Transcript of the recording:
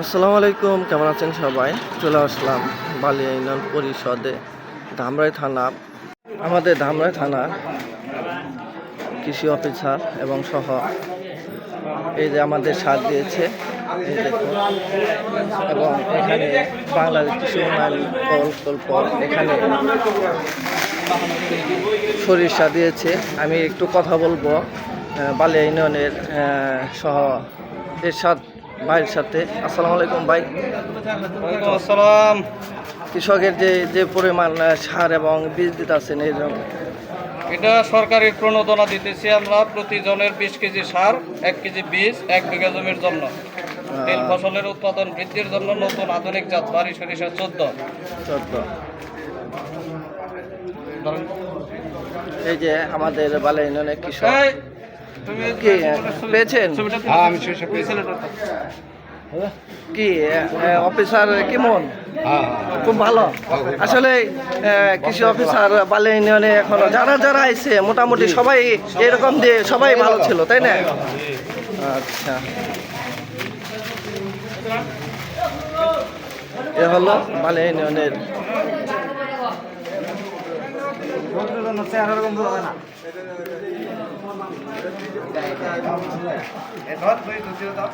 আসসালামু আলাইকুম, কেমন আছেন সবাই? চলে আসলাম বালিয়া ইউনিয়ন পরিষদে, ধামরাই থানা। আমাদের ধামরাই থানা কৃষি অফিসার এবং সহ এই যে আমাদের সার দিয়েছে এবং এখানে বাংলাদেশ কৃষি উন্নয়ন প্রকল্প এখানে সরিষা দিয়েছে। আমি একটু কথা বলব বালিয়া ইউনিয়নের সহ এরশাদ ভাইয়ের সাথে। আসসালামু আলাইকুম ভাই। আসসালাম। কৃষকের যে যে পরিমাণ সার এবং বীজ দিতেছেন এই জন্য এটা সরকারি প্রণোদনা দিতেছি আমরা প্রতিজনের বিশ কেজি সার এক কেজি বীজ এক বিঘা জমির জন্য। তেল ফসলের উৎপাদন বৃদ্ধির জন্য নতুন আধুনিক জাত বাড়ি সরিষা চোদ্দ। চোদ্দ। এই যে আমাদের ইউনিয়নের কৃষক। কি পেয়েছেন? আমি সরিষা পেয়েছি। কি অফিসার কেমন? খুব ভালো। আসলে কৃষি অফিসার বালিয়া ইউনিয়নে এখনও যারা যারা আইছে মোটামুটি সবাই এরকম দিয়ে সবাই ভালো ছিল তাই না? আচ্ছা। এ হলো বালিয়া ইউনিয়নের। Edward, please, do you know that?